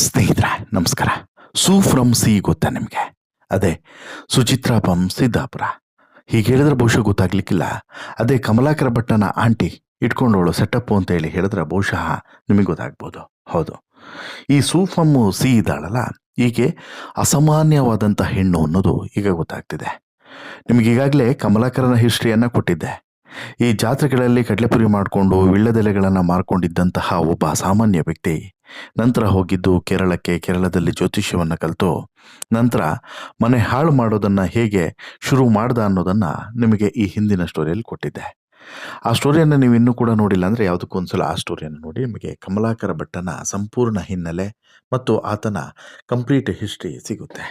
ಸ್ನೇಹಿತರೆ, ನಮಸ್ಕಾರ. ಸು ಫ್ರಮ್ ಸಿ ಗೊತ್ತಾ ನಿಮಗೆ? ಅದೇ, ಸುಚಿತ್ರಾ ಪಂ ಸಿದ್ದಾಪುರ. ಹೀಗೆ ಹೇಳಿದ್ರೆ ಬಹುಶಃ ಗೊತ್ತಾಗ್ಲಿಕ್ಕಿಲ್ಲ. ಅದೇ, ಕಮಲಾಕರ ಭಟ್ಟನ ಆಂಟಿ ಇಟ್ಕೊಂಡವಳು ಸೆಟಪ್ ಅಂತ ಹೇಳಿ ಹೇಳಿದ್ರೆ ಬಹುಶಃ ನಿಮಗೆ ಗೊತ್ತಾಗ್ಬೋದು. ಹೌದು. ಈ ಸೂಫಮ್ಮು ಸಿ ಇದ್ದಾಳಲ್ಲ ಈಕೆ ಅಸಾಮಾನ್ಯವಾದಂಥ ಹೆಣ್ಣು ಅನ್ನೋದು ಈಗ ಗೊತ್ತಾಗ್ತಿದೆ. ನಿಮಗೀಗಾಗಲೇ ಕಮಲಾಕರನ ಹಿಸ್ಟ್ರಿಯನ್ನು ಕೊಟ್ಟಿದ್ದೆ. ಈ ಜಾತ್ರೆಗಳಲ್ಲಿ ಕಡಲೆಪುರಿ ಮಾಡಿಕೊಂಡು ವಿಳ್ಳೆದೆಲೆಗಳನ್ನು ಮಾರ್ಕೊಂಡಿದ್ದಂತಹ ಒಬ್ಬ ಸಾಮಾನ್ಯ ವ್ಯಕ್ತಿ ನಂತರ ಹೋಗಿದ್ದು ಕೇರಳಕ್ಕೆ, ಕೇರಳದಲ್ಲಿ ಜ್ಯೋತಿಷ್ಯವನ್ನು ಕಲಿತು ನಂತರ ಮನೆ ಹಾಳು ಮಾಡೋದನ್ನು ಹೇಗೆ ಶುರು ಮಾಡ್ದ ಅನ್ನೋದನ್ನು ನಿಮಗೆ ಈ ಹಿಂದಿನ ಸ್ಟೋರಿಯಲ್ಲಿ ಕೊಟ್ಟಿದ್ದೆ. ಆ ಸ್ಟೋರಿಯನ್ನು ನೀವು ಇನ್ನೂ ಕೂಡ ನೋಡಿಲ್ಲ ಅಂದರೆ ಯಾವುದಕ್ಕೊಂದ್ಸಲ ಆ ಸ್ಟೋರಿಯನ್ನು ನೋಡಿ ನಿಮಗೆ ಕಮಲಾಕರ ಭಟ್ಟನ ಸಂಪೂರ್ಣ ಹಿನ್ನೆಲೆ ಮತ್ತು ಆತನ ಕಂಪ್ಲೀಟ್ ಹಿಸ್ಟ್ರಿ ಸಿಗುತ್ತೆ.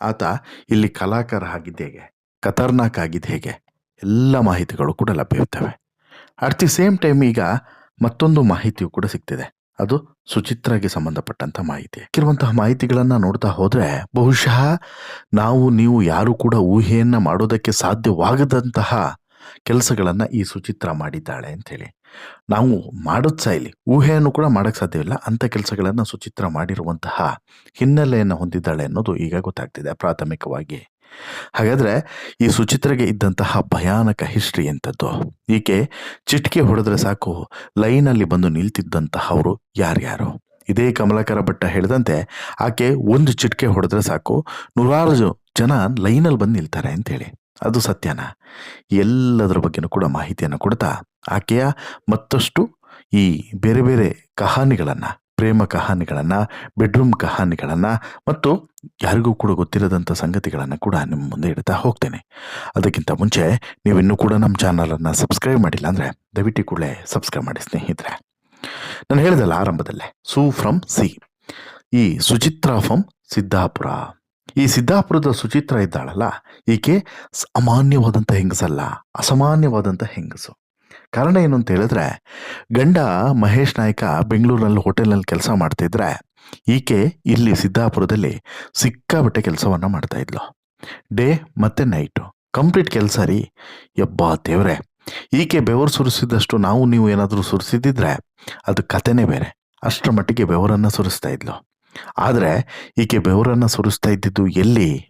ಆತ ಇಲ್ಲಿ ಕಲಾಕಾರ ಆಗಿದ್ದ ಹೇಗೆ ಖತರ್ನಾಕ್ ಆಗಿದ್ದು ಹೇಗೆ ಎಲ್ಲ ಮಾಹಿತಿಗಳು ಕೂಡ ಲಭ್ಯವಿರ್ತವೆ ಅಟ್ ದಿ ಸೇಮ್ ಟೈಮ್ ಈಗ ಮತ್ತೊಂದು ಮಾಹಿತಿಯು ಕೂಡ ಸಿಗ್ತಿದೆ. ಅದು ಸುಚಿತ್ರಾಗೆ ಸಂಬಂಧಪಟ್ಟಂತ ಮಾಹಿತಿ. ಕೆಲವಂತಹ ಮಾಹಿತಿಗಳನ್ನ ನೋಡ್ತಾ ಹೋದ್ರೆ ಬಹುಶಃ ನಾವು, ನೀವು ಯಾರು ಕೂಡ ಊಹೆಯನ್ನ ಮಾಡೋದಕ್ಕೆ ಸಾಧ್ಯವಾಗದಂತಹ ಕೆಲಸಗಳನ್ನ ಈ ಸುಚಿತ್ರ ಮಾಡಿದ್ದಾಳೆ ಅಂತೇಳಿ ನಾವು ಮಾಡೋದ್ ಇಲ್ಲಿ ಊಹೆಯನ್ನು ಕೂಡ ಮಾಡಕ್ ಸಾಧ್ಯವಿಲ್ಲ. ಅಂತ ಕೆಲಸಗಳನ್ನ ಸುಚಿತ್ರ ಮಾಡಿರುವಂತಹ ಹಿನ್ನೆಲೆಯನ್ನು ಹೊಂದಿದ್ದಾಳೆ ಅನ್ನೋದು ಈಗ ಗೊತ್ತಾಗ್ತಿದೆ ಪ್ರಾಥಮಿಕವಾಗಿ. ಹಾಗಾದ್ರೆ ಈ ಸುಚಿತ್ರಗೆ ಇದ್ದಂತಹ ಭಯಾನಕ ಹಿಸ್ಟ್ರಿ ಎಂಥದ್ದು? ಈಕೆ ಚಿಟಿಕೆ ಹೊಡೆದ್ರೆ ಸಾಕು ಲೈನಲ್ಲಿ ಬಂದು ನಿಲ್ತಿದ್ದಂತಹವರು ಯಾರ್ಯಾರು? ಇದೇ ಕಮಲಾಕರ ಭಟ್ಟ ಹೇಳಿದಂತೆ ಆಕೆ ಒಂದು ಚಿಟಿಕೆ ಹೊಡೆದ್ರೆ ಸಾಕು, ನೂರಾರು ಜನ ಲೈನಲ್ಲಿ ಬಂದು ನಿಲ್ತಾರೆ ಅಂತೇಳಿ ಅದು ಸತ್ಯನ. ಎಲ್ಲದರ ಬಗ್ಗೆನೂ ಕೂಡ ಮಾಹಿತಿಯನ್ನು ಕೊಡ್ತಾ ಆಕೆಯ ಮತ್ತಷ್ಟು ಈ ಬೇರೆ ಬೇರೆ ಕಹಾನಿಗಳನ್ನು ಪ್ರೇಮ ಕಹಾನಿಗಳನ್ನು ಬೆಡ್ರೂಮ್ ಕಹಾನಿಗಳನ್ನು ಮತ್ತು ಯಾರಿಗೂ ಕೂಡ ಗೊತ್ತಿರದಂಥ ಸಂಗತಿಗಳನ್ನು ಕೂಡ ನಿಮ್ಮ ಮುಂದೆ ಇಡ್ತಾ ಹೋಗ್ತೇನೆ. ಅದಕ್ಕಿಂತ ಮುಂಚೆ ನೀವು ಇನ್ನೂ ಕೂಡ ನಮ್ಮ ಚಾನಲನ್ನು ಸಬ್ಸ್ಕ್ರೈಬ್ ಮಾಡಿಲ್ಲ ಅಂದರೆ ದಯವಿಟ್ಟು ಕೂಡಲೇ ಸಬ್ಸ್ಕ್ರೈಬ್ ಮಾಡಿ ಸ್ನೇಹಿತರೆ. ನಾನು ಹೇಳಿದಲ್ಲ ಆರಂಭದಲ್ಲೇ, ಸು ಫ್ರಮ್ ಸಿ. ಈ ಸುಚಿತ್ರಾ ಫ್ರಮ್ ಸಿದ್ದಾಪುರ. ಈ ಸಿದ್ದಾಪುರದ ಸುಚಿತ್ರ ಇದ್ದಾಳಲ್ಲ, ಈಕೆ ಅಮಾನ್ಯವಾದಂಥ ಹೆಂಗಸಲ್ಲ ಅಸಾಮಾನ್ಯವಾದಂಥ ಹೆಂಗಸು. ಕಾರಣ ಏನು ಅಂತ ಹೇಳಿದ್ರೆ, ಗಂಡ ಮಹೇಶ್ ನಾಯ್ಕ ಬೆಂಗಳೂರಿನಲ್ಲಿ ಹೋಟೆಲ್ನಲ್ಲಿ ಕೆಲಸ ಮಾಡ್ತಿದ್ರೆ, ಈಕೆ ಇಲ್ಲಿ ಸಿದ್ದಾಪುರದಲ್ಲಿ ಸಿಕ್ಕಾಬಟ್ಟೆ ಕೆಲಸವನ್ನು ಮಾಡ್ತಾ ಇದ್ಲು. ಡೇ ಮತ್ತೆ ನೈಟು. ಕಂಪ್ಲೀಟ್ ಕೆಲಸ ರೀ. ಯಬ್ಬಾ ದೇವ್ರೆ. ಈಕೆ ಬೆವರು ಸುರಿಸಿದಷ್ಟು ನಾವು ನೀವು ಏನಾದರೂ ಸುರಿಸಿದ್ದಿದ್ರೆ, ಅದು ಕತೆನೇ ಬೇರೆ. ಅಷ್ಟರ ಮಟ್ಟಿಗೆ ಬೆವರನ್ನು ಸುರಿಸ್ತಾ ಇದ್ಲು. ಆದರೆ, ಈಕೆ ಬೆವರನ್ನು ಸುರಿಸ್ತಾ ಇದ್ದಿದ್ದು ಎಲ್ಲಿ?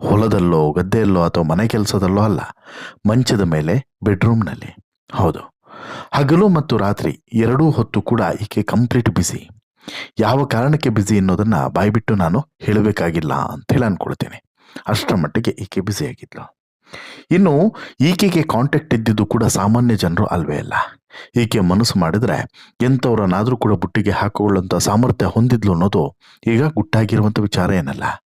ಹೊಲದಲ್ಲೋ, ಗದ್ದೆಯಲ್ಲೋ ಅಥವಾ ಮನೆ ಕೆಲಸದಲ್ಲೋ ಅಲ್ಲ. ಮಂಚದ ಮೇಲೆ, ಬೆಡ್ರೂಮ್ನಲ್ಲಿ. ಹೌದು. ಹಗಲು ಮತ್ತು ರಾತ್ರಿ ಎರಡೂ ಹೊತ್ತು ಕೂಡ ಈಕೆ ಕಂಪ್ಲೀಟ್ ಬಿಸಿ ಯಾವ ಕಾರಣಕ್ಕೆ ಬಿಸಿ ಅನ್ನೋದನ್ನ ಬಾಯ್ಬಿಟ್ಟು ನಾನು ಹೇಳಬೇಕಾಗಿಲ್ಲ ಅಂತ ಹೇಳಿ ಅನ್ಕೊಳ್ತೇನೆ. ಅಷ್ಟರ ಮಟ್ಟಿಗೆ ಈಕೆ ಬ್ಯುಸಿಯಾಗಿದ್ಲು ಇನ್ನು ಈಕೆಗೆ ಕಾಂಟ್ಯಾಕ್ಟ್ ಇದ್ದಿದ್ದು ಕೂಡ ಸಾಮಾನ್ಯ ಜನರು ಅಲ್ವೇ ಅಲ್ಲ. ಈಕೆ ಮನಸ್ಸು ಮಾಡಿದ್ರೆ ಎಂಥವ್ರನ್ನಾದರೂ ಕೂಡ ಬುಟ್ಟಿಗೆ ಹಾಕಿಕೊಳ್ಳುವಂಥ ಸಾಮರ್ಥ್ಯ ಹೊಂದಿದ್ಲು ಅನ್ನೋದು ಈಗ ಗುಟ್ಟಾಗಿರುವಂಥ ವಿಚಾರ ಏನಲ್ಲ.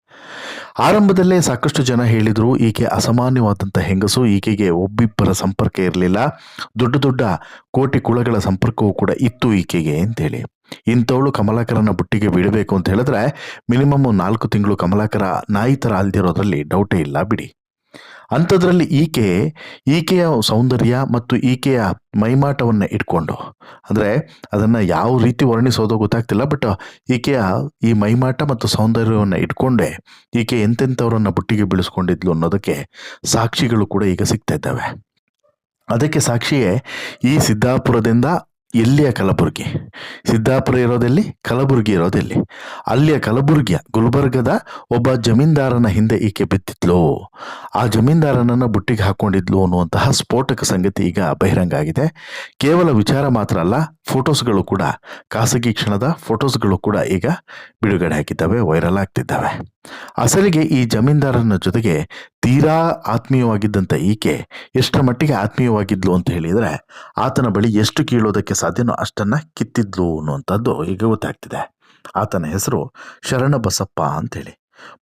ಆರಂಭದಲ್ಲೇ ಸಾಕಷ್ಟು ಜನ ಹೇಳಿದರು, ಈಕೆ ಅಸಾಮಾನ್ಯವಾದಂಥ ಹೆಂಗಸು, ಈಕೆಗೆ ಒಬ್ಬಿಬ್ಬರ ಸಂಪರ್ಕ ಇರಲಿಲ್ಲ. ದೊಡ್ಡ ದೊಡ್ಡ ಕೋಟಿ ಕುಳಗಳ ಸಂಪರ್ಕವೂ ಕೂಡ ಇತ್ತು ಈಕೆಗೆ, ಅಂತೇಳಿ. ಇಂಥವಳು ಕಮಲಾಕರನ ಬುಟ್ಟಿಗೆ ಬೀಳಬೇಕು ಅಂತ ಹೇಳಿದ್ರೆ, ಮಿನಿಮಮ್ ನಾಲ್ಕು ತಿಂಗಳು ಕಮಲಾಕರ ನಾಯಿ ಥರ ಅಲ್ದಿರೋದ್ರಲ್ಲಿ ಡೌಟೇ ಇಲ್ಲ ಬಿಡಿ. ಅಂಥದ್ರಲ್ಲಿ ಈಕೆ, ಈಕೆಯ ಸೌಂದರ್ಯ ಮತ್ತು ಈಕೆಯ ಮೈಮಾಟವನ್ನು ಇಟ್ಕೊಂಡು, ಅಂದರೆ ಅದನ್ನು ಯಾವ ರೀತಿ ವರ್ಣಿಸೋದೋ ಗೊತ್ತಾಗ್ತಿಲ್ಲ ಬಟ್ ಈಕೆಯ ಈ ಮೈಮಾಟ ಮತ್ತು ಸೌಂದರ್ಯವನ್ನು ಇಟ್ಕೊಂಡೇ ಈಕೆ ಎಂತೆಂಥವರನ್ನು ಬುಟ್ಟಿಗೆ ಬೀಳಿಸ್ಕೊಂಡಿದ್ಲು ಅನ್ನೋದಕ್ಕೆ ಸಾಕ್ಷಿಗಳು ಕೂಡ ಈಗ ಸಿಗ್ತಾ ಇದ್ದಾವೆ. ಅದಕ್ಕೆ ಸಾಕ್ಷಿಯೇ ಈ ಸಿದ್ದಾಪುರದಿಂದ ಎಲ್ಲಿಯ ಕಲಬುರ್ಗಿ? ಸಿದ್ದಾಪುರ ಇರೋದೆಲ್ಲಿ? ಕಲಬುರ್ಗಿ ಇರೋದೆಲ್ಲಿ? ಅಲ್ಲಿಯ ಕಲಬುರ್ಗಿಯ ಗುಲ್ಬರ್ಗದ ಒಬ್ಬ ಜಮೀನ್ದಾರನ ಹಿಂದೆ ಈಕೆ ಬಿತ್ತಿದ್ಲು. ಆ ಜಮೀನ್ದಾರನನ್ನು ಬುಟ್ಟಿಗೆ ಹಾಕೊಂಡಿದ್ಲು ಅನ್ನುವಂತಹ ಸ್ಫೋಟಕ ಸಂಗತಿ ಈಗ ಬಹಿರಂಗ ಆಗಿದೆ. ಕೇವಲ ವಿಚಾರ ಮಾತ್ರ ಅಲ್ಲ, ಫೋಟೋಸ್ಗಳು ಕೂಡ, ಖಾಸಗಿ ಕ್ಷಣದ ಫೋಟೋಸ್ಗಳು ಕೂಡ ಈಗ ಬಿಡುಗಡೆ ಆಗಿದ್ದಾವೆ, ವೈರಲ್ ಆಗ್ತಿದ್ದಾವೆ. ಅಸಲಿಗೆ ಈ ಜಮೀನ್ದಾರನ ಜೊತೆಗೆ ತೀರಾ ಆತ್ಮೀಯವಾಗಿದ್ದಂಥ ಈಕೆ ಎಷ್ಟರ ಮಟ್ಟಿಗೆ ಆತ್ಮೀಯವಾಗಿದ್ಲು ಅಂತ ಹೇಳಿದರೆ, ಆತನ ಬಳಿ ಎಷ್ಟು ಕೀಳೋದಕ್ಕೆ ಸಾಧ್ಯನೋ ಅಷ್ಟನ್ನು ಕಿತ್ತಿದ್ಲು ಅನ್ನುವಂಥದ್ದು ಈಗ ಗೊತ್ತಾಗ್ತಿದೆ. ಆತನ ಹೆಸರು ಶರಣಬಸಪ್ಪ ಅಂತೇಳಿ.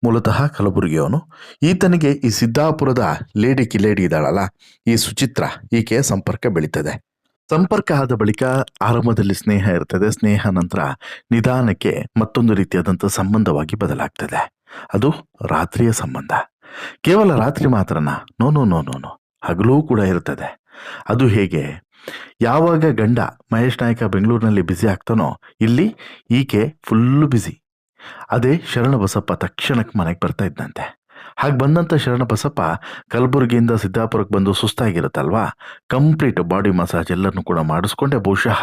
ಮೂಲತಃ ಕಲಬುರಗಿಯವನು ಈತನಿಗೆ ಈ ಸಿದ್ದಾಪುರದ ಲೇಡಿ ಕಿಲೇಡಿ ಇದ್ದಾಳಲ್ಲ, ಈ ಸುಚಿತ್ರ ಈಕೆಯ ಸಂಪರ್ಕ ಬೆಳೀತದೆ. ಸಂಪರ್ಕ ಆದ ಬಳಿಕ ಆರಂಭದಲ್ಲಿ ಸ್ನೇಹ ಇರ್ತದೆ, ಸ್ನೇಹ ನಂತರ ನಿಧಾನಕ್ಕೆ ಮತ್ತೊಂದು ರೀತಿಯಾದಂಥ ಸಂಬಂಧವಾಗಿ ಬದಲಾಗ್ತದೆ. ಅದು ರಾತ್ರಿಯ ಸಂಬಂಧ. ಕೇವಲ ರಾತ್ರಿ ಮಾತ್ರನಾ? No no no no no ಹಗಲೂ ಕೂಡ ಇರ್ತದೆ ಅದು ಹೇಗೆ? ಯಾವಾಗ ಗಂಡ ಮಹೇಶ್ ನಾಯಕ ಬೆಂಗಳೂರಿನಲ್ಲಿ ಬ್ಯುಸಿ ಆಗ್ತಾನೋ, ಇಲ್ಲಿ ಈಕೆ ಫುಲ್ಲು ಬ್ಯುಸಿ ಅದೇ ಶರಣ ಬಸಪ್ಪ ತಕ್ಷಣಕ್ಕೆ ಮನೆಗೆ ಬರ್ತಾ ಇದ್ದಂತೆ ಹಾಗೆ ಬಂದಂಥ ಶರಣಬಸಪ್ಪ ಕಲಬುರಗಿಯಿಂದ ಸಿದ್ದಾಪುರಕ್ಕೆ ಬಂದು ಸುಸ್ತಾಗಿರುತ್ತಲ್ವಾ? ಕಂಪ್ಲೀಟ್ ಬಾಡಿ ಮಸಾಜ್ ಎಲ್ಲರನ್ನು ಕೂಡ ಮಾಡಿಸ್ಕೊಂಡೆ, ಬಹುಶಃ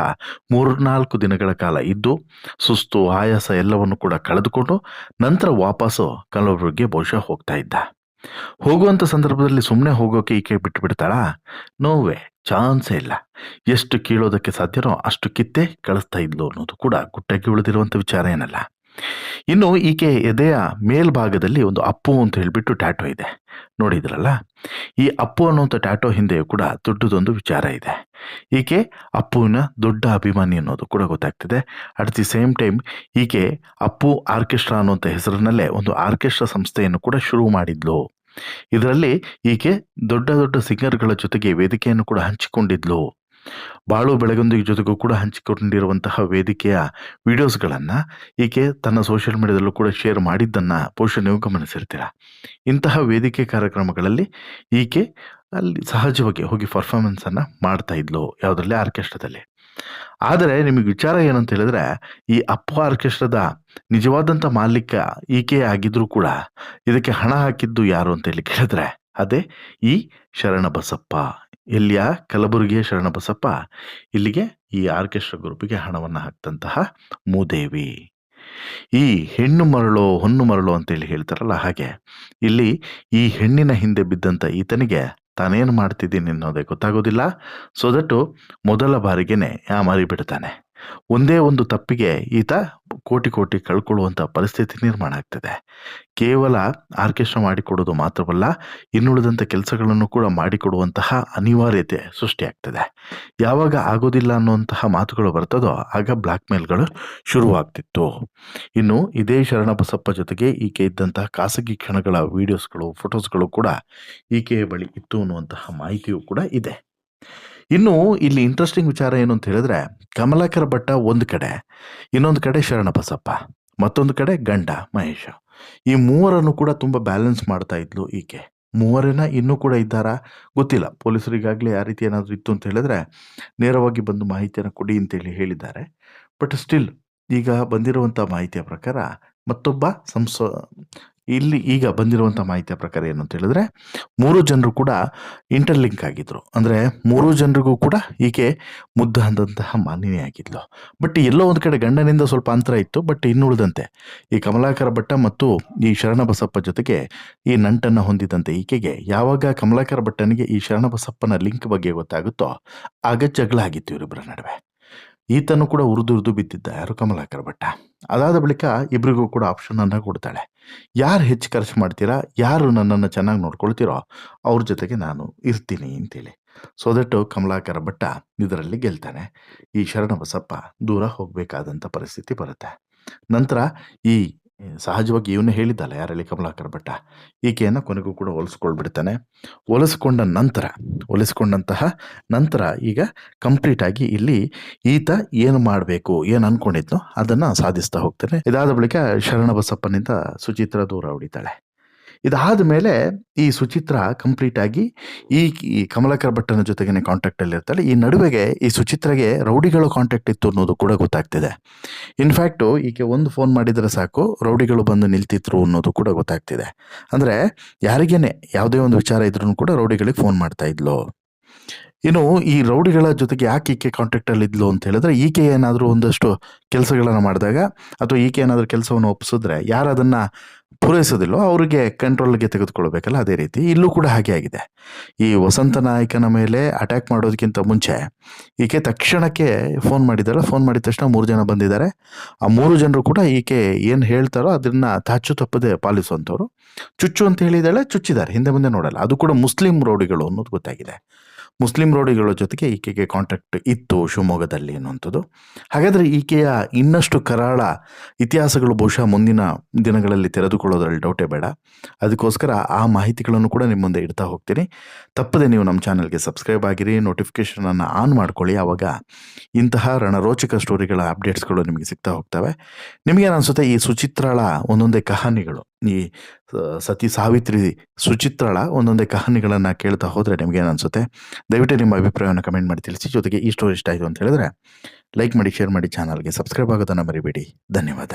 ಮೂರ್ನಾಲ್ಕು ದಿನಗಳ ಕಾಲ ಇದ್ದು, ಸುಸ್ತು, ಆಯಾಸ ಎಲ್ಲವನ್ನು ಕೂಡ ಕಳೆದುಕೊಂಡು ನಂತರ ವಾಪಸ್ಸು ಕಲಬುರಗಿಗೆ ಬಹುಶಃ ಹೋಗ್ತಾ ಇದ್ದ. ಹೋಗುವಂಥ ಸಂದರ್ಭದಲ್ಲಿ ಸುಮ್ಮನೆ ಹೋಗೋಕೆ ಈಕೆ ಬಿಟ್ಟು ಬಿಡ್ತಾಳಾ ನೋವೇ, ಚಾನ್ಸೇ ಇಲ್ಲ. ಎಷ್ಟು ಕೀಳೋದಕ್ಕೆ ಸಾಧ್ಯನೋ ಅಷ್ಟು ಕಿತ್ತೆ ಕಳಿಸ್ತಾ ಇದ್ಲು ಅನ್ನೋದು ಕೂಡ ಗುಟ್ಟಕ್ಕೆ ಉಳಿದಿರುವಂಥ ವಿಚಾರ ಏನಲ್ಲ. ಇನ್ನು ಈಕೆ ಎದೆಯ ಮೇಲ್ಭಾಗದಲ್ಲಿ ಒಂದು ಅಪ್ಪು ಅಂತ ಹೇಳಿಬಿಟ್ಟು ಟ್ಯಾಟೋ ಇದೆ. ನೋಡಿದ್ರಲ್ಲ? ಈ ಅಪ್ಪು ಅನ್ನುವಂಥ ಟ್ಯಾಟೋ ಹಿಂದೆಯೂ ಕೂಡ ದೊಡ್ಡದೊಂದು ವಿಚಾರ ಇದೆ. ಈಕೆ ಅಪ್ಪುವಿನ ದೊಡ್ಡ ಅಭಿಮಾನಿ ಅನ್ನೋದು ಕೂಡ ಗೊತ್ತಾಗ್ತಿದೆ. ಅಟ್ ದಿ ಸೇಮ್ ಟೈಮ್ ಈಕೆ ಅಪ್ಪು ಆರ್ಕೆಸ್ಟ್ರಾ ಅನ್ನುವಂಥ ಹೆಸರಿನಲ್ಲೇ ಒಂದು ಆರ್ಕೆಸ್ಟ್ರಾ ಸಂಸ್ಥೆಯನ್ನು ಕೂಡ ಶುರು ಮಾಡಿದ್ಲು. ಇದರಲ್ಲಿ ಈಕೆ ದೊಡ್ಡ ದೊಡ್ಡ ಸಿಂಗರ್ಗಳ ಜೊತೆಗೆ ವೇದಿಕೆಯನ್ನು ಕೂಡ ಹಂಚಿಕೊಂಡಿದ್ಲು. ಬಾಳು ಬೆಳಗೊಂದಿಗೆ ಜೊತೆಗೂ ಕೂಡ ಹಂಚಿಕೊಂಡಿರುವಂತಹ ವೇದಿಕೆಯ ವಿಡಿಯೋಸ್ಗಳನ್ನು ಈಕೆ ತನ್ನ ಸೋಷಿಯಲ್ ಮೀಡಿಯಾದಲ್ಲೂ ಕೂಡ ಶೇರ್ ಮಾಡಿದ್ದನ್ನು ಬಹುಶಃ ನೀವು ಗಮನಿಸಿರ್ತೀರ? ಇಂತಹ ವೇದಿಕೆ ಕಾರ್ಯಕ್ರಮಗಳಲ್ಲಿ ಈಕೆ ಅಲ್ಲಿ ಸಹಜವಾಗಿ ಹೋಗಿ ಪರ್ಫಾರ್ಮೆನ್ಸನ್ನು ಮಾಡ್ತಾ ಇದ್ಲು ಯಾವುದರಲ್ಲಿ? ಆರ್ಕೆಸ್ಟ್ರಾದಲ್ಲಿ. ಆದರೆ ನಿಮಗೆ ವಿಚಾರ ಏನಂತ ಹೇಳಿದ್ರೆ, ಈ ಅಪ್ಪ ಆರ್ಕೆಸ್ಟ್ರಾದ ನಿಜವಾದಂಥ ಮಾಲೀಕ ಈಕೆ ಆಗಿದ್ರೂ ಕೂಡ ಇದಕ್ಕೆ ಹಣ ಹಾಕಿದ್ದು ಯಾರು ಅಂತ ಹೇಳಿ ಕೇಳಿದ್ರೆ, ಅದೇ ಈ ಶರಣಬಸಪ್ಪ. ಇಲ್ಲಿಯ ಕಲಬುರಗಿಯ ಶರಣಬಸಪ್ಪ ಇಲ್ಲಿಗೆ ಈ ಆರ್ಕೆಸ್ಟ್ರಾ ಗ್ರೂಪಿಗೆ ಹಣವನ್ನು ಹಾಕ್ತಂತಹ ಮೂದೇವಿ. ಈ ಹೆಣ್ಣು ಮರಳು ಹೊನ್ನು ಮರಳು ಅಂತೇಳಿ ಹೇಳ್ತಾರಲ್ಲ ಹಾಗೆ, ಇಲ್ಲಿ ಈ ಹೆಣ್ಣಿನ ಹಿಂದೆ ಬಿದ್ದಂಥ ಈತನಿಗೆ ತಾನೇನು ಮಾಡ್ತಿದ್ದೀನಿ ಅನ್ನೋದೇ ಗೊತ್ತಾಗೋದಿಲ್ಲ. ಸೊ ದಟ್ಟು ಮೊದಲ ಬಾರಿಗೆನೆ ಆ ಮಾರಿ ಬಿಡ್ತಾನೆ ಒಂದೇ ಒಂದು ತಪ್ಪಿಗೆ ಈತ ಕೋಟಿ ಕೋಟಿ ಕಳ್ಕೊಳ್ಳುವಂಥ ಪರಿಸ್ಥಿತಿ ನಿರ್ಮಾಣ ಆಗ್ತದೆ. ಕೇವಲ ಆರ್ಕೆಸ್ಟ್ರಾ ಮಾಡಿಕೊಡೋದು ಮಾತ್ರವಲ್ಲ ಇನ್ನುಳಿದಂಥ ಕೆಲಸಗಳನ್ನು ಕೂಡ ಮಾಡಿಕೊಡುವಂತಹ ಅನಿವಾರ್ಯತೆ ಸೃಷ್ಟಿಯಾಗ್ತದೆ ಯಾವಾಗ ಆಗೋದಿಲ್ಲ ಅನ್ನುವಂತಹ ಮಾತುಗಳು ಬರ್ತದೋ ಆಗ ಬ್ಲ್ಯಾಕ್ ಮೇಲ್ಗಳು ಶುರುವಾಗ್ತಿತ್ತು. ಇನ್ನು ಇದೇ ಶರಣಬಸಪ್ಪ ಜೊತೆಗೆ ಈಕೆ ಇದ್ದಂತಹ ಖಾಸಗಿ ಕ್ಷಣಗಳ ವಿಡಿಯೋಸ್ಗಳು, ಫೋಟೋಸ್ಗಳು ಕೂಡ ಈಕೆಯ ಬಳಿ ಇತ್ತು ಅನ್ನುವಂತಹ ಮಾಹಿತಿಯೂ ಕೂಡ ಇದೆ. ಇನ್ನು ಇಲ್ಲಿ ಇಂಟ್ರೆಸ್ಟಿಂಗ್ ವಿಚಾರ ಏನು ಅಂತ ಹೇಳಿದ್ರೆ, ಕಮಲಾಕರ ಭಟ್ಟ ಒಂದು ಕಡೆ, ಇನ್ನೊಂದು ಕಡೆ ಶರಣಬಸಪ್ಪ, ಮತ್ತೊಂದು ಕಡೆ ಗಂಡ ಮಹೇಶ. ಈ ಮೂವರನ್ನು ಕೂಡ ತುಂಬ ಬ್ಯಾಲೆನ್ಸ್ ಮಾಡ್ತಾ ಇದ್ಲು ಈಕೆ. ಮೂವರೇನ ಇನ್ನೂ ಕೂಡ ಇದ್ದಾರಾ? ಗೊತ್ತಿಲ್ಲ. ಪೊಲೀಸರಿಗಾಗಲೇ ಆ ರೀತಿ ಏನಾದರೂ ಇತ್ತು ಅಂತ ಹೇಳಿದ್ರೆ, ನೇರವಾಗಿ ಬಂದು ಮಾಹಿತಿಯನ್ನು ಕೊಡಿ ಅಂತೇಳಿ ಹೇಳಿದ್ದಾರೆ. ಬಟ್ ಸ್ಟಿಲ್ ಈಗ ಬಂದಿರುವಂಥ ಮಾಹಿತಿಯ ಪ್ರಕಾರ ಮತ್ತೊಬ್ಬ ಸಂಸ ಇಲ್ಲಿ ಈಗ ಬಂದಿರುವಂಥ ಮಾಹಿತಿಯ ಪ್ರಕಾರ ಏನು ಅಂತ ಹೇಳಿದ್ರೆ, ಮೂರು ಜನರು ಕೂಡ ಇಂಟರ್ಲಿಂಕ್ ಆಗಿದ್ರು. ಅಂದರೆ ಮೂರು ಜನರಿಗೂ ಕೂಡ ಈಕೆ ಮುದ್ದ ಅಂದಂತಹ ಮಾಲಿನಿ ಆಗಿದ್ಲು. ಬಟ್ ಎಲ್ಲೋ ಒಂದು ಕಡೆ ಗಂಡನಿಂದ ಸ್ವಲ್ಪ ಅಂತರ ಇತ್ತು ಬಟ್ ಇನ್ನುಳಿದಂತೆ ಈ ಕಮಲಾಕರ ಭಟ್ಟ ಮತ್ತು ಈ ಶರಣಬಸಪ್ಪ ಜೊತೆಗೆ ಈ ನಂಟನ್ನು ಹೊಂದಿದಂತೆ ಈಕೆಗೆ ಯಾವಾಗ ಕಮಲಾಕರ ಭಟ್ಟನಿಗೆ ಈ ಶರಣಬಸಪ್ಪನ ಲಿಂಕ್ ಬಗ್ಗೆ ಗೊತ್ತಾಗುತ್ತೋ, ಆಗ ಜಗಳ ಆಗಿತ್ತು ಇವರಿಬ್ಬರ ನಡುವೆ. ಈತನು ಕೂಡ ಉರಿದು ಉರಿದು ಬಿದ್ದಿದ್ದ. ಯಾರು ಕಮಲಾಕರ ಭಟ್ಟ? ಅದಾದ ಬಳಿಕ ಇಬ್ಬರಿಗೂ ಕೂಡ ಆಪ್ಷನನ್ನು ಕೊಡ್ತಾಳೆ. ಯಾರು ಹೆಚ್ಚು ಖರ್ಚು ಮಾಡ್ತೀರಾ? ಯಾರು ನನ್ನನ್ನು ಚೆನ್ನಾಗಿ ನೋಡ್ಕೊಳ್ತೀರೋ ಅವ್ರ ಜೊತೆಗೆ ನಾನು ಇರ್ತೀನಿ ಅಂತೇಳಿ. ಸೊ ದಟ್ ಕಮಲಾಕರ ಭಟ್ಟ ಇದರಲ್ಲಿ ಗೆಲ್ತಾನೆ. ಈ ಶರಣಬಸಪ್ಪ ದೂರ ಹೋಗಬೇಕಾದಂಥ ಪರಿಸ್ಥಿತಿ ಬರುತ್ತೆ. ನಂತರ ಈ ಸಹಜವಾಗಿ ಇವನು ಹೇಳಿದ್ದಲ್ಲ, ಯಾರಲ್ಲಿ ಕಮಲಾಕರ ಭಟ್ಟ? ಈಕೆಯನ್ನು ಕೊನೆಗೂ ಕೂಡ ಹೊಲಿಸ್ಕೊಳ್ಬಿಡ್ತಾನೆ. ಹೊಲಿಸ್ಕೊಂಡ ನಂತರ, ಹೊಲಿಸ್ಕೊಂಡಂತಹ ನಂತರ ಈಗ ಕಂಪ್ಲೀಟ್ ಆಗಿ ಇಲ್ಲಿ ಈತ ಏನು ಮಾಡಬೇಕು, ಏನು ಅನ್ಕೊಂಡಿದ್ನೋ ಅದನ್ನು ಸಾಧಿಸ್ತಾ ಹೋಗ್ತಾನೆ. ಇದಾದ ಬಳಿಕ ಶರಣಬಸಪ್ಪನಿಂದ ಸುಚಿತ್ರ ದೂರ ಹೊಡಿತಾಳೆ. ಇದಾದ ಮೇಲೆ ಈ ಸುಚಿತ್ರ ಕಂಪ್ಲೀಟ್ ಆಗಿ ಈ ಈ ಕಮಲಾಕರ ಭಟ್ಟನ ಜೊತೆಗೇನೆ ಕಾಂಟ್ಯಾಕ್ಟಲ್ಲಿ ಇರ್ತಾಳೆ. ಈ ನಡುವೆಗೆ ಈ ಸುಚಿತ್ರಗೆ ರೌಡಿಗಳು ಕಾಂಟ್ಯಾಕ್ಟ್ ಇತ್ತು ಅನ್ನೋದು ಕೂಡ ಗೊತ್ತಾಗ್ತಿದೆ. ಇನ್ಫ್ಯಾಕ್ಟು ಈಕೆ ಒಂದು ಫೋನ್ ಮಾಡಿದರೆ ಸಾಕು, ರೌಡಿಗಳು ಬಂದು ನಿಲ್ತಿದ್ರು ಅನ್ನೋದು ಕೂಡ ಗೊತ್ತಾಗ್ತಿದೆ. ಅಂದರೆ ಯಾರಿಗೇನೆ ಯಾವುದೇ ಒಂದು ವಿಚಾರ ಇದ್ರೂ ಕೂಡ ರೌಡಿಗಳಿಗೆ ಫೋನ್ ಮಾಡ್ತಾ ಇದ್ಲು. ಇನ್ನು ಈ ರೌಡಿಗಳ ಜೊತೆಗೆ ಯಾಕೆ ಈಕೆ ಕಾಂಟ್ಯಾಕ್ಟಲ್ಲಿ ಇದ್ಲು ಅಂತ ಹೇಳಿದ್ರೆ, ಈಕೆ ಏನಾದರೂ ಒಂದಷ್ಟು ಕೆಲಸಗಳನ್ನು ಮಾಡಿದಾಗ, ಅಥವಾ ಈಕೆ ಏನಾದರೂ ಕೆಲಸವನ್ನು ಒಪ್ಪಿಸಿದ್ರೆ, ಯಾರು ಅದನ್ನು ಪೂರೈಸೋದಿಲ್ಲೋ, ಅವರಿಗೆ ಕಂಟ್ರೋಲ್ಗೆ ತೆಗೆದುಕೊಳ್ಬೇಕಲ್ಲ ಅದೇ ರೀತಿ. ಇಲ್ಲೂ ಕೂಡ ಹಾಗೆ ಆಗಿದೆ. ಈ ವಸಂತ ನಾಯಕನ ಮೇಲೆ ಅಟ್ಯಾಕ್ ಮಾಡೋದಕ್ಕಿಂತ ಮುಂಚೆ, ಈಕೆ ತಕ್ಷಣಕ್ಕೆ ಫೋನ್ ಮಾಡಿದ್ದಾಳೆ. ಫೋನ್ ಮಾಡಿದ ತಕ್ಷಣ ಮೂರು ಜನ ಬಂದಿದ್ದಾರೆ. ಆ ಮೂರು ಜನರು ಕೂಡ ಈಕೆ ಏನು ಹೇಳ್ತಾರೋ ಅದನ್ನು ತಾಚು ತಪ್ಪದೆ ಪಾಲಿಸುವಂಥವ್ರು. ಚುಚ್ಚು ಅಂತ ಹೇಳಿದಾಳೆ ಚುಚ್ಚಿದ್ದಾರೆ. ಹಿಂದೆ ಮುಂದೆ ನೋಡಲ್ಲ. ಅದು ಕೂಡ ಮುಸ್ಲಿಂ ರೋಡಿಗಳು ಅನ್ನೋದು ಗೊತ್ತಾಗಿದೆ. ಮುಸ್ಲಿಂ ರೋಡಿಗಳ ಜೊತೆಗೆ ಈಕೆಗೆ ಕಾಂಟ್ಯಾಕ್ಟ್ ಇತ್ತು ಶಿವಮೊಗ್ಗದಲ್ಲಿ ಅನ್ನುವಂಥದ್ದು ಹಾಗಾದರೆ ಈಕೆಯ ಇನ್ನಷ್ಟು ಕರಾಳ ಇತಿಹಾಸಗಳು ಬಹುಶಃ ಮುಂದಿನ ದಿನಗಳಲ್ಲಿ ತೆರೆದುಕೊಳ್ಳೋದ್ರಲ್ಲಿ ಡೌಟೇ ಬೇಡ. ಅದಕ್ಕೋಸ್ಕರ ಆ ಮಾಹಿತಿಗಳನ್ನು ಕೂಡ ನಿಮ್ಮ ಮುಂದೆ ಇಡ್ತಾ ಹೋಗ್ತೀನಿ. ತಪ್ಪದೆ ನೀವು ನಮ್ಮ ಚಾನಲ್ಗೆ ಸಬ್ಸ್ಕ್ರೈಬ್ ಆಗಿರಿ ನೋಟಿಫಿಕೇಷನನ್ನು ಆನ್ ಮಾಡ್ಕೊಳ್ಳಿ. ಆವಾಗ ಇಂತಹ ರಣರೋಚಕ ಸ್ಟೋರಿಗಳ ಅಪ್ಡೇಟ್ಸ್ಗಳು ನಿಮಗೆ ಸಿಗ್ತಾ ಹೋಗ್ತವೆ. ನಿಮಗೇನು ಅನಿಸುತ್ತೆ ಈ ಸುಚಿತ್ರಳ ಒಂದೊಂದೇ ಕಹಾನಿಗಳು? ಈ ಸತಿ ಸಾವಿತ್ರಿ ಸುಚಿತ್ರಳ ಒಂದೊಂದೇ ಕಹಾನಿಗಳನ್ನು ಕೇಳ್ತಾ ಹೋದರೆ ನಿಮಗೇನು ಅನಿಸುತ್ತೆ? ದಯವಿಟ್ಟು ನಿಮ್ಮ ಅಭಿಪ್ರಾಯವನ್ನು ಕಮೆಂಟ್ ಮಾಡಿ ತಿಳಿಸಿ. ಜೊತೆಗೆ ಈ ಸ್ಟೋರಿ ಇಷ್ಟ ಆಯಿತು ಅಂತ ಹೇಳಿದ್ರೆ ಲೈಕ್ ಮಾಡಿ ಶೇರ್ ಮಾಡಿ ಚಾನಲ್ಗೆ ಸಬ್ಸ್ಕ್ರೈಬ್ ಆಗೋದನ್ನು ಮರಿಬೇಡಿ. ಧನ್ಯವಾದ.